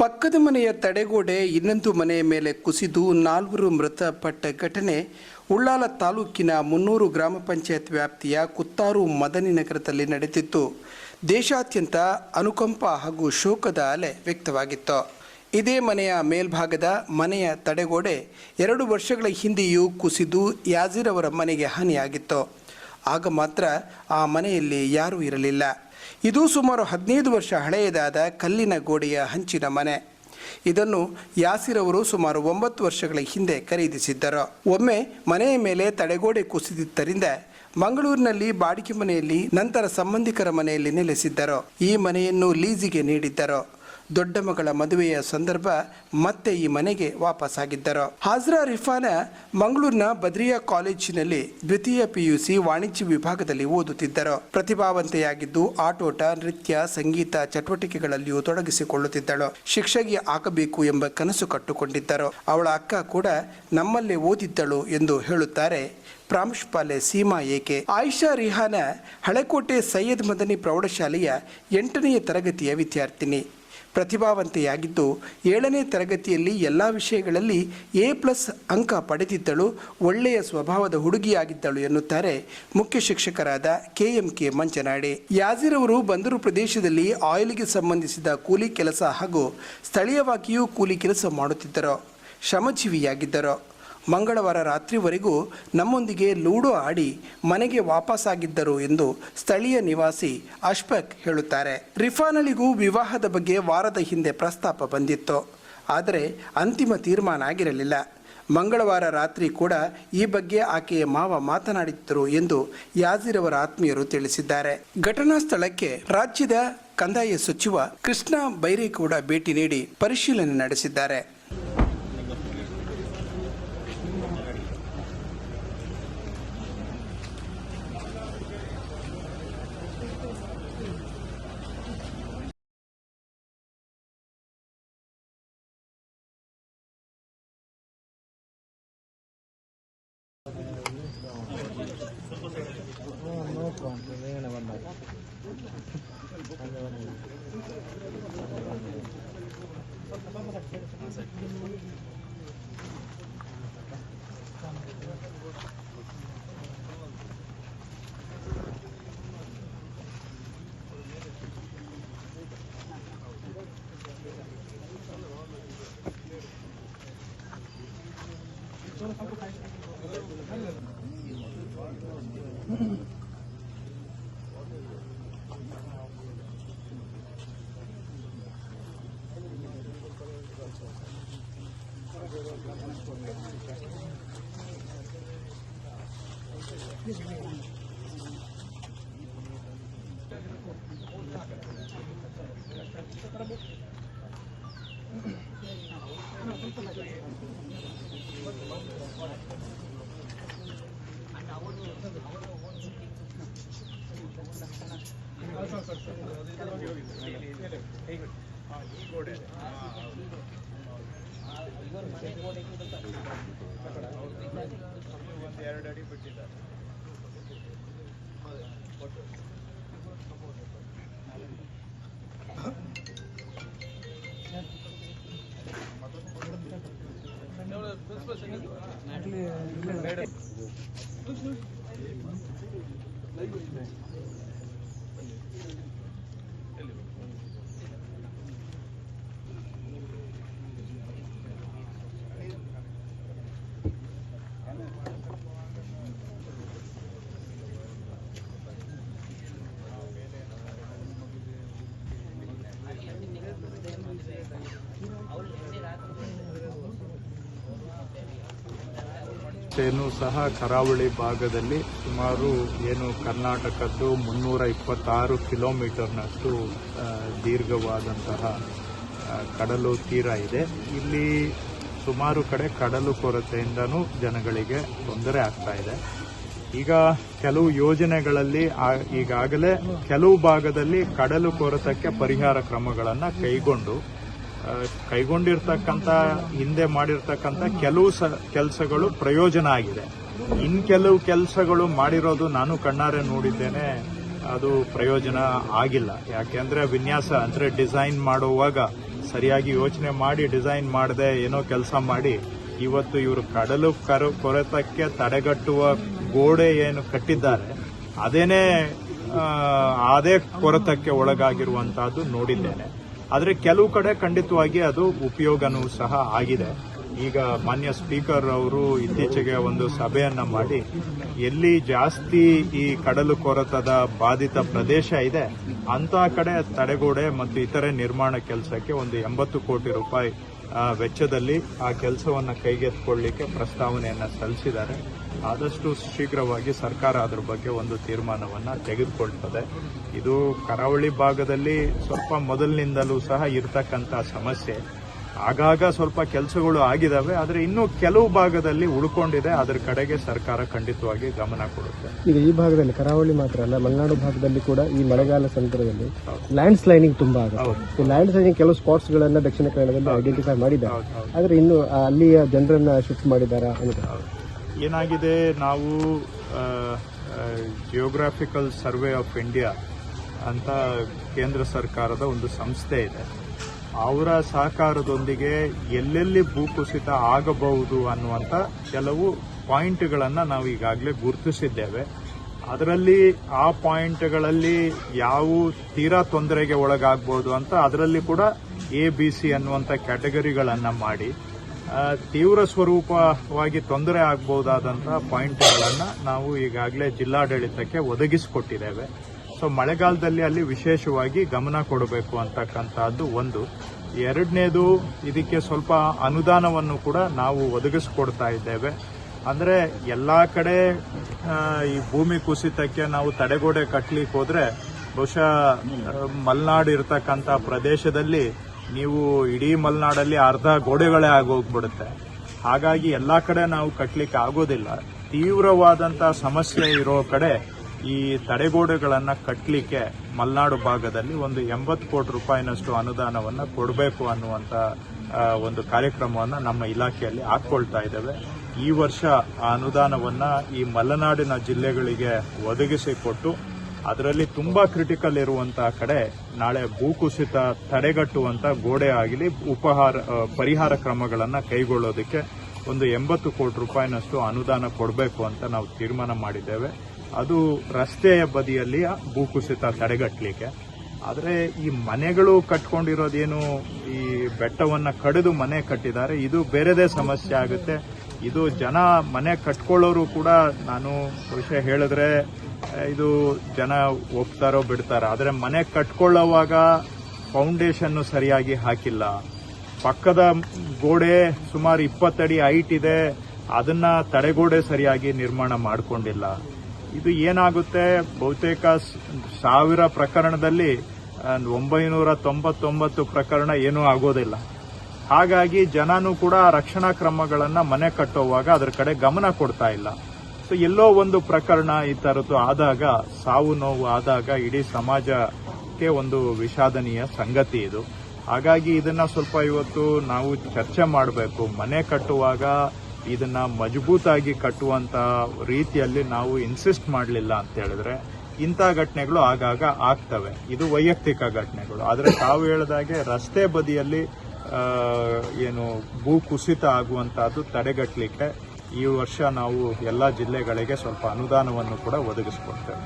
ಪಕ್ಕದ ಮನೆಯ ತಡೆಗೋಡೆ ಇನ್ನೊಂದು ಮನೆಯ ಮೇಲೆ ಕುಸಿದು ನಾಲ್ವರು ಮೃತಪಟ್ಟ ಘಟನೆ ಉಳ್ಳಾಲ ತಾಲೂಕಿನ ಮುನ್ನೂರು ಗ್ರಾಮ ಪಂಚಾಯತ್ ವ್ಯಾಪ್ತಿಯ ಕುತ್ತಾರು ಮದನಿ ನಗರದಲ್ಲಿ ನಡೆದಿತ್ತು. ದೇಶಾದ್ಯಂತ ಅನುಕಂಪ ಹಾಗೂ ಶೋಕದ ಅಲೆ ವ್ಯಕ್ತವಾಗಿತ್ತು. ಇದೇ ಮನೆಯ ಮೇಲ್ಭಾಗದ ಮನೆಯ ತಡೆಗೋಡೆ ಎರಡು ವರ್ಷಗಳ ಹಿಂದೆಯೂ ಕುಸಿದು ಯಾಜೀರ್ ಅವರ ಮನೆಗೆ ಹಾನಿಯಾಗಿತ್ತು. ಆಗ ಮಾತ್ರ ಆ ಮನೆಯಲ್ಲಿ ಯಾರೂ ಇರಲಿಲ್ಲ. ಇದು ಸುಮಾರು ಹದಿನೈದು ವರ್ಷ ಹಳೆಯದಾದ ಕಲ್ಲಿನ ಗೋಡೆಯ ಹಂಚಿನ ಮನೆ. ಇದನ್ನು ಯಾಸಿರ್ ಅವರು ಸುಮಾರು ಒಂಬತ್ತು ವರ್ಷಗಳ ಹಿಂದೆ ಖರೀದಿಸಿದ್ದರು. ಒಮ್ಮೆ ಮನೆಯ ಮೇಲೆ ತಡೆಗೋಡೆ ಕುಸಿದಿದ್ದರಿಂದ ಮಂಗಳೂರಿನಲ್ಲಿ ಬಾಡಿಗೆ ಮನೆಯಲ್ಲಿ ನಂತರ ಸಂಬಂಧಿಕರ ಮನೆಯಲ್ಲಿ ನೆಲೆಸಿದ್ದರು. ಈ ಮನೆಯನ್ನು ಲೀಸಿಗೆ ನೀಡಿದ್ದರು. ದೊಡ್ಡ ಮಗಳ ಮದುವೆಯ ಸಂದರ್ಭ ಮತ್ತೆ ಈ ಮನೆಗೆ ವಾಪಸ್ಸಾಗಿದ್ದರು. ಹಾಜ್ರಾ ರಿಫಾನ ಮಂಗಳೂರಿನ ಬದ್ರಿಯಾ ಕಾಲೇಜಿನಲ್ಲಿ ದ್ವಿತೀಯ ಪಿಯುಸಿ ವಾಣಿಜ್ಯ ವಿಭಾಗದಲ್ಲಿ ಓದುತ್ತಿದ್ದರು. ಪ್ರತಿಭಾವಂತೆಯಾಗಿದ್ದು ಆಟೋಟ, ನೃತ್ಯ, ಸಂಗೀತ ಚಟುವಟಿಕೆಗಳಲ್ಲಿಯೂ ತೊಡಗಿಸಿಕೊಳ್ಳುತ್ತಿದ್ದಳು. ಶಿಕ್ಷಕಿ ಆಗಬೇಕು ಎಂಬ ಕನಸು ಕಟ್ಟುಕೊಂಡಿದ್ದರು. ಅವಳ ಅಕ್ಕ ಕೂಡ ನಮ್ಮಲ್ಲೇ ಓದಿದ್ದಳು ಎಂದು ಹೇಳುತ್ತಾರೆ ಪ್ರಾಂಶುಪಾಲೆ ಸೀಮಾ ಏಕೆ. ಆಯಿಷಾ ರಿಹಾನ ಹಳೆಕೋಟೆ ಸೈಯದ್ ಮದನಿ ಪ್ರೌಢಶಾಲೆಯ ಎಂಟನೆಯ ತರಗತಿಯ ವಿದ್ಯಾರ್ಥಿನಿ. ಪ್ರತಿಭಾವಂತೆಯಾಗಿದ್ದು, ಏಳನೇ ತರಗತಿಯಲ್ಲಿ ಎಲ್ಲ ವಿಷಯಗಳಲ್ಲಿ ಎ ಪ್ಲಸ್ ಅಂಕ ಪಡೆದಿದ್ದಳು, ಒಳ್ಳೆಯ ಸ್ವಭಾವದ ಹುಡುಗಿಯಾಗಿದ್ದಳು ಎನ್ನುತ್ತಾರೆ ಮುಖ್ಯ ಶಿಕ್ಷಕರಾದ K M K Manchanade Yajir ಅವರು ಬಂದರು ಪ್ರದೇಶದಲ್ಲಿ ಆಯಿಲ್ಗೆ ಸಂಬಂಧಿಸಿದ ಕೂಲಿ ಕೆಲಸ ಹಾಗೂ ಸ್ಥಳೀಯವಾಗಿಯೂ ಕೂಲಿ ಕೆಲಸ ಮಾಡುತ್ತಿದ್ದರು, ಶ್ರಮಜೀವಿಯಾಗಿದ್ದರು. ಮಂಗಳವಾರ ರಾತ್ರಿವರೆಗೂ ನಮ್ಮೊಂದಿಗೆ ಲೂಡೋ ಆಡಿ ಮನೆಗೆ ವಾಪಸ್ಸಾಗಿದ್ದರು ಎಂದು ಸ್ಥಳೀಯ ನಿವಾಸಿ ಅಶ್ಫಕ್ ಹೇಳುತ್ತಾರೆ. ರಿಫಾನಳಿಗೂ ವಿವಾಹದ ಬಗ್ಗೆ ವಾರದ ಹಿಂದೆ ಪ್ರಸ್ತಾಪ ಬಂದಿತ್ತು. ಆದರೆ ಅಂತಿಮ ತೀರ್ಮಾನ ಆಗಿರಲಿಲ್ಲ. ಮಂಗಳವಾರ ರಾತ್ರಿ ಕೂಡ ಈ ಬಗ್ಗೆ ಆಕೆಯ ಮಾವ ಮಾತನಾಡಿದ್ದರು ಎಂದು ಯಾಜಿರ್ ಅವರ ಆತ್ಮೀಯರು ತಿಳಿಸಿದ್ದಾರೆ. ಘಟನಾ ಸ್ಥಳಕ್ಕೆ ರಾಜ್ಯದ ಕಂದಾಯ ಸಚಿವ ಕೃಷ್ಣ ಬೈರೇಗೌಡ ಭೇಟಿ ನೀಡಿ ಪರಿಶೀಲನೆ ನಡೆಸಿದ್ದಾರೆ. No, no pronto, viene la banda. Thank you. Gracias. ಒಂದು ಎರಡು ಅಡಿ ಬಿಟ್ಟಿದ್ದಾರೆ ಪ್ರಿನ್ಸಿಪಲ್ ಸಹ ಕರಾವಳಿ ಭಾಗದಲ್ಲಿ ಸುಮಾರು ಏನು ಕರ್ನಾಟಕದ್ದು ಮುನ್ನೂರ ಇಪ್ಪತ್ತಾರು ಕಿಲೋಮೀಟರ್ನಷ್ಟು ದೀರ್ಘವಾದಂತಹ ಕಡಲು ತೀರ ಇದೆ. ಇಲ್ಲಿ ಸುಮಾರು ಕಡೆ ಕಡಲು ಕೊರತೆಯಿಂದನೂ ಜನಗಳಿಗೆ ತೊಂದರೆ ಆಗ್ತಾ ಇದೆ. ಈಗ ಕೆಲವು ಯೋಜನೆಗಳಲ್ಲಿ ಈಗಾಗಲೇ ಕೆಲವು ಭಾಗದಲ್ಲಿ ಕಡಲು ಕೊರತಕ್ಕೆ ಪರಿಹಾರ ಕ್ರಮಗಳನ್ನು ಕೈಗೊಂಡು ಕೈಗೊಂಡಿರ್ತಕ್ಕಂಥ, ಹಿಂದೆ ಮಾಡಿರ್ತಕ್ಕಂಥ ಕೆಲವು ಕೆಲಸಗಳು ಪ್ರಯೋಜನ ಆಗಿದೆ. ಇನ್ ಕೆಲವು ಕೆಲಸಗಳು ಮಾಡಿರೋದು ನಾನು ಕಣ್ಣಾರೆ ನೋಡಿದ್ದೇನೆ, ಅದು ಪ್ರಯೋಜನ ಆಗಿಲ್ಲ. ಯಾಕೆಂದ್ರೆ ವಿನ್ಯಾಸ, ಅಂದ್ರೆ ಡಿಸೈನ್ ಮಾಡುವಾಗ ಸರಿಯಾಗಿ ಯೋಚನೆ ಮಾಡಿ, ಡಿಸೈನ್ ಮಾಡದೆ ಏನೋ ಕೆಲಸ ಮಾಡಿ, ಇವತ್ತು ಇವರು ಕಡಲು ಕರು, ಕೊರೆತಕ್ಕೆ ತಡೆಗಟ್ಟುವ ಗೋಡೆ ಏನು ಕಟ್ಟಿದ್ದಾರೆ, ಅದೇನೇ ಅದೇ ಕೊರೆತಕ್ಕೆ ಒಳಗಾಗಿರುವಂತಹದ್ದು ನೋಡಿದ್ದೇನೆ. ಆದರೆ ಕೆಲವು ಕಡೆ ಖಂಡಿತವಾಗಿ ಅದು ಉಪಯೋಗನೂ ಸಹ ಆಗಿದೆ. ಈಗ ಮಾನ್ಯ ಸ್ಪೀಕರ್ ಅವರು ಇತ್ತೀಚೆಗೆ ಒಂದು ಸಭೆಯನ್ನು ಮಾಡಿ, ಎಲ್ಲಿ ಜಾಸ್ತಿ ಈ ಕಡಲು ಕೊರತದ ಬಾಧಿತ ಪ್ರದೇಶ ಇದೆ ಅಂತ ಕಡೆ ತಡೆಗೋಡೆ ಮತ್ತು ಇತರೆ ನಿರ್ಮಾಣ ಕೆಲಸಕ್ಕೆ ಒಂದು ಎಂಬತ್ತು ಕೋಟಿ ರೂಪಾಯಿ ವೆಚ್ಚದಲ್ಲಿ ಆ ಕೆಲಸವನ್ನು ಕೈಗೆತ್ತಿಕೊಳ್ಳಿಕ್ಕೆ ಪ್ರಸ್ತಾವನೆಯನ್ನು ಸಲ್ಲಿಸಿದ್ದಾರೆ. ಆದಷ್ಟು ಶೀಘ್ರವಾಗಿ ಸರ್ಕಾರ ಅದರ ಬಗ್ಗೆ ಒಂದು ತೀರ್ಮಾನವನ್ನು ತೆಗೆದುಕೊಳ್ತದೆ. ಇದು ಕರಾವಳಿ ಭಾಗದಲ್ಲಿ ಸ್ವಲ್ಪ ಮೊದಲಿನಿಂದಲೂ ಸಹ ಇರತಕ್ಕಂಥ ಸಮಸ್ಯೆ. ಆಗಾಗ ಸ್ವಲ್ಪ ಕೆಲಸಗಳು ಆಗಿದಾವೆ ಆದರೆ ಇನ್ನೂ ಕೆಲವು ಭಾಗದಲ್ಲಿ ಉಳ್ಕೊಂಡಿದೆ. ಅದರ ಕಡೆಗೆ ಸರ್ಕಾರ ಖಂಡಿತವಾಗಿ ಗಮನ ಕೊಡುತ್ತೆ. ಈಗ ಈ ಭಾಗದಲ್ಲಿ ಕರಾವಳಿ ಮಾತ್ರ ಅಲ್ಲ ಮಲೆನಾಡು ಭಾಗದಲ್ಲಿ ಕೂಡ ಈ ಮಳೆಗಾಲ ಸಂದರ್ಭದಲ್ಲಿ ಲ್ಯಾಂಡ್ ಸ್ಲೈನಿಂಗ್ ತುಂಬಾ ಆಗುತ್ತೆ. ಲ್ಯಾಂಡ್ ಸ್ಲೈನಿಂಗ್ ಕೆಲವು ಸ್ಪಾಟ್ಸ್ ಗಳನ್ನ ದಕ್ಷಿಣ ಕನ್ನಡದಲ್ಲಿ ಐಡೆಂಟಿಫೈ ಮಾಡಿದ್ದಾರೆ. ಆದ್ರೆ ಇನ್ನು ಅಲ್ಲಿಯ ಜನರನ್ನ ಶಿಫ್ಟ್ ಮಾಡಿದ್ದಾರೆ ಏನಾಗಿದೆ ನಾವು ಜಿಯೋಗ್ರಾಫಿಕಲ್ ಸರ್ವೆ ಆಫ್ ಇಂಡಿಯಾ ಅಂತ ಕೇಂದ್ರ ಸರ್ಕಾರದ ಒಂದು ಸಂಸ್ಥೆ ಇದೆ. ಅವರ ಸಹಕಾರದೊಂದಿಗೆ ಎಲ್ಲೆಲ್ಲಿ ಭೂಕುಸಿತ ಆಗಬಹುದು ಅನ್ನುವಂಥ ಕೆಲವು ಪಾಯಿಂಟ್ಗಳನ್ನು ನಾವು ಈಗಾಗಲೇ ಗುರುತಿಸಿದ್ದೇವೆ. ಅದರಲ್ಲಿ ಆ ಪಾಯಿಂಟ್ಗಳಲ್ಲಿ ಯಾವ ತೀರಾ ತೊಂದರೆಗೆ ಒಳಗಾಗಬಹುದು ಅಂತ ಅದರಲ್ಲಿ ಕೂಡ ಎ, ಬಿ, ಸಿ ಅನ್ನುವಂಥ ಕ್ಯಾಟಗರಿಗಳನ್ನು ಮಾಡಿ ತೀವ್ರ ಸ್ವರೂಪವಾಗಿ ತೊಂದರೆ ಆಗಬಹುದಾದಂತಹ ಪಾಯಿಂಟ್ಗಳನ್ನು ನಾವು ಈಗಾಗಲೇ ಜಿಲ್ಲಾಡಳಿತಕ್ಕೆ ಒದಗಿಸಿಕೊಟ್ಟಿದ್ದೇವೆ. ಸೊ ಮಳೆಗಾಲದಲ್ಲಿ ಅಲ್ಲಿ ವಿಶೇಷವಾಗಿ ಗಮನ ಕೊಡಬೇಕು ಅಂತಕ್ಕಂಥದ್ದು ಒಂದು. ಎರಡನೇದು ಇದಕ್ಕೆ ಸ್ವಲ್ಪ ಅನುದಾನವನ್ನು ಕೂಡ ನಾವು ಒದಗಿಸ್ಕೊಡ್ತಾ ಇದ್ದೇವೆ. ಅಂದ್ರೆ ಎಲ್ಲಾ ಕಡೆ ಈ ಭೂಮಿ ಕುಸಿತಕ್ಕೆ ನಾವು ತಡೆಗೋಡೆ ಕಟ್ಟಲಿಕ್ಕೆ ಹೋದರೆ ಬಹುಶಃ ಮಲ್ನಾಡ್ ಇರತಕ್ಕಂತ ಪ್ರದೇಶದಲ್ಲಿ ನೀವು ಇಡೀ ಮಲೆನಾಡಲ್ಲಿ ಅರ್ಧ ಗೋಡೆಗಳೇ ಆಗೋಗ್ಬಿಡುತ್ತೆ. ಹಾಗಾಗಿ ಎಲ್ಲಾ ಕಡೆ ನಾವು ಕಟ್ಟಲಿಕ್ಕೆ ಆಗೋದಿಲ್ಲ. ತೀವ್ರವಾದಂಥ ಸಮಸ್ಯೆ ಇರೋ ಕಡೆ ಈ ತಡೆಗೋಡೆಗಳನ್ನು ಕಟ್ಟಲಿಕ್ಕೆ ಮಲೆನಾಡು ಭಾಗದಲ್ಲಿ ಒಂದು ಎಂಬತ್ತು ಕೋಟಿ ರೂಪಾಯಿನಷ್ಟು ಅನುದಾನವನ್ನು ಕೊಡಬೇಕು ಅನ್ನುವಂಥ ಒಂದು ಕಾರ್ಯಕ್ರಮವನ್ನು ನಮ್ಮ ಇಲಾಖೆಯಲ್ಲಿ ಹಾಕ್ಕೊಳ್ತಾ ಇದ್ದೇವೆ. ಈ ವರ್ಷ ಆ ಅನುದಾನವನ್ನು ಈ ಮಲೆನಾಡಿನ ಜಿಲ್ಲೆಗಳಿಗೆ ಒದಗಿಸಿಕೊಟ್ಟು ಅದರಲ್ಲಿ ತುಂಬ ಕ್ರಿಟಿಕಲ್ ಇರುವಂತಹ ಕಡೆ ನಾಳೆ ಭೂಕುಸಿತ ತಡೆಗಟ್ಟುವಂತ ಗೋಡೆ ಆಗಲಿ, ಉಪಹಾರ ಪರಿಹಾರ ಕ್ರಮಗಳನ್ನು ಕೈಗೊಳ್ಳೋದಕ್ಕೆ ಒಂದು ಎಂಬತ್ತು ಕೋಟಿ ರೂಪಾಯಿನಷ್ಟು ಅನುದಾನ ಕೊಡಬೇಕು ಅಂತ ನಾವು ತೀರ್ಮಾನ ಮಾಡಿದ್ದೇವೆ. ಅದು ರಸ್ತೆಯ ಬದಿಯಲ್ಲಿ ಭೂಕುಸಿತ ತಡೆಗಟ್ಟಲಿಕ್ಕೆ. ಆದರೆ ಈ ಮನೆಗಳು ಕಟ್ಕೊಂಡಿರೋದೇನು, ಈ ಬೆಟ್ಟವನ್ನು ಕಡಿದು ಮನೆ ಕಟ್ಟಿದ್ದಾರೆ, ಇದು ಬೇರೆದೇ ಸಮಸ್ಯೆ ಆಗುತ್ತೆ. ಇದು ಜನ ಮನೆ ಕಟ್ಕೊಳ್ಳೋರು ಕೂಡ ನಾನು ವಿಷಯ ಹೇಳಿದ್ರೆ, ಇದು ಜನ ಒಪ್ತಾರೋ ಬಿಡ್ತಾರೋ, ಆದರೆ ಮನೆ ಕಟ್ಕೊಳ್ಳೋವಾಗ ಫೌಂಡೇಶನ್ನು ಸರಿಯಾಗಿ ಹಾಕಿಲ್ಲ. ಪಕ್ಕದ ಗೋಡೆ ಸುಮಾರು ಇಪ್ಪತ್ತಡಿ ಹೈಟ್ ಇದೆ. ಅದನ್ನ ತಡೆಗೋಡೆ ಸರಿಯಾಗಿ ನಿರ್ಮಾಣ ಮಾಡಿಕೊಂಡಿಲ್ಲ. ಇದು ಏನಾಗುತ್ತೆ? ಬಹುತೇಕ ಸಾವಿರ ಪ್ರಕರಣದಲ್ಲಿ ಒಂಬೈನೂರ ತೊಂಬತ್ತೊಂಬತ್ತು ಪ್ರಕರಣ ಏನೂ ಆಗೋದಿಲ್ಲ. ಹಾಗಾಗಿ ಜನನು ಕೂಡ ರಕ್ಷಣಾ ಕ್ರಮಗಳನ್ನ ಮನೆ ಕಟ್ಟುವಾಗ ಅದರ ಕಡೆ ಗಮನ ಕೊಡ್ತಾ ಇಲ್ಲ. ಸೊ, ಎಲ್ಲೋ ಒಂದು ಪ್ರಕರಣ ಈ ಥರದ್ದು ಆದಾಗ, ಸಾವು ನೋವು ಆದಾಗ ಇಡೀ ಸಮಾಜಕ್ಕೆ ಒಂದು ವಿಷಾದನೀಯ ಸಂಗತಿ ಇದು. ಹಾಗಾಗಿ ಇದನ್ನ ಸ್ವಲ್ಪ ಇವತ್ತು ನಾವು ಚರ್ಚೆ ಮಾಡಬೇಕು. ಮನೆ ಕಟ್ಟುವಾಗ ಇದನ್ನ ಮಜಬೂತಾಗಿ ಕಟ್ಟುವಂತ ರೀತಿಯಲ್ಲಿ ನಾವು ಇನ್ಸಿಸ್ಟ್ ಮಾಡಲಿಲ್ಲ ಅಂತ ಹೇಳಿದ್ರೆ ಇಂಥ ಘಟನೆಗಳು ಆಗಾಗ ಆಗ್ತವೆ. ಇದು ವೈಯಕ್ತಿಕ ಘಟನೆಗಳು. ಆದರೆ ತಾವು ಹೇಳಿದಾಗೆ ರಸ್ತೆ ಬದಿಯಲ್ಲಿ ಏನು ಭೂ ಕುಸಿತ ಆಗುವಂತಹದ್ದು ತಡೆಗಟ್ಟಲಿಕ್ಕೆ ಈ ವರ್ಷ ನಾವು ಎಲ್ಲ ಜಿಲ್ಲೆಗಳಿಗೆ ಸ್ವಲ್ಪ ಅನುದಾನವನ್ನು ಕೂಡ ಒದಗಿಸ್ಕೊಡ್ತೇವೆ.